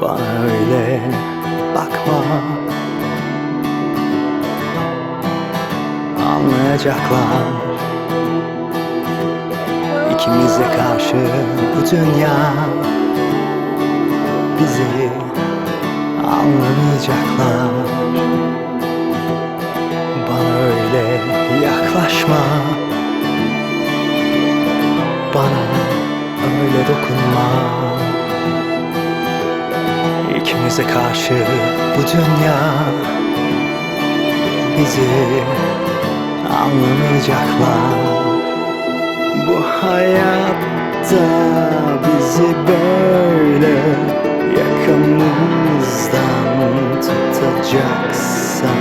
Bana öyle bakma. Anlayacaklar. İkimize karşı bu dünya Bizi anlamayacaklar. Bana öyle yaklaşma. Bana öyle dokunma İkimize karşı bu dünya Bizi anlamayacaklar Bu hayatta bizi böyle Yakamızdan tutacaksan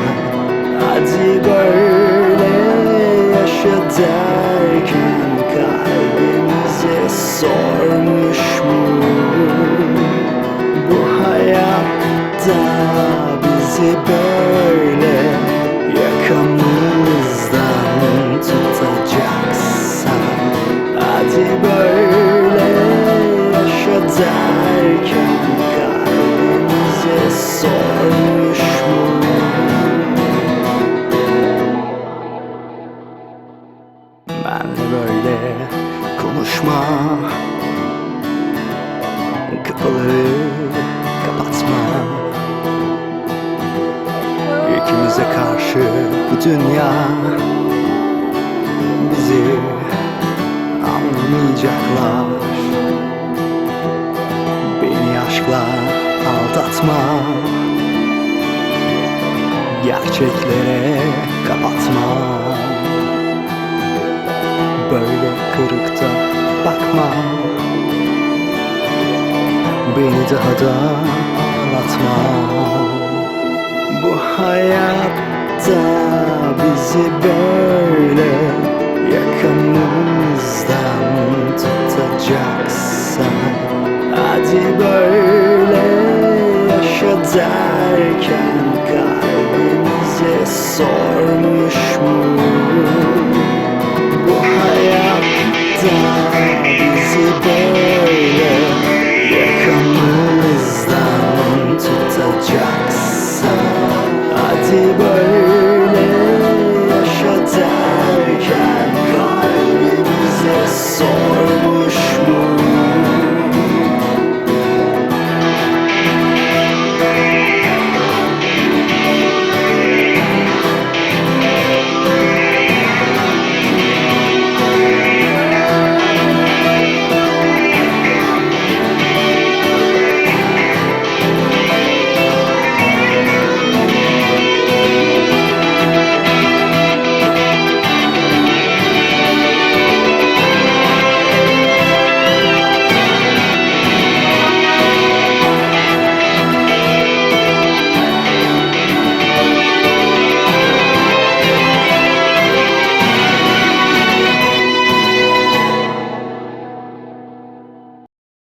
Hadi böyle yaşa derken Kalbimize sormuş bizi böyle yakamızdan tutacaksan Hadi böyle yaşa derken kalbimize sormuş mu? Benle böyle konuşma Kapıları dünya Bizi anlamayacaklar Beni aşkla aldatma. Gerçeklere kapatma. Böyle kırıkta bakma. Beni daha da ağlatma. Bu bizi böyle Yakamızdan tutacaksan. Hadi böyle yaşa derken Kalbimize sormuş mu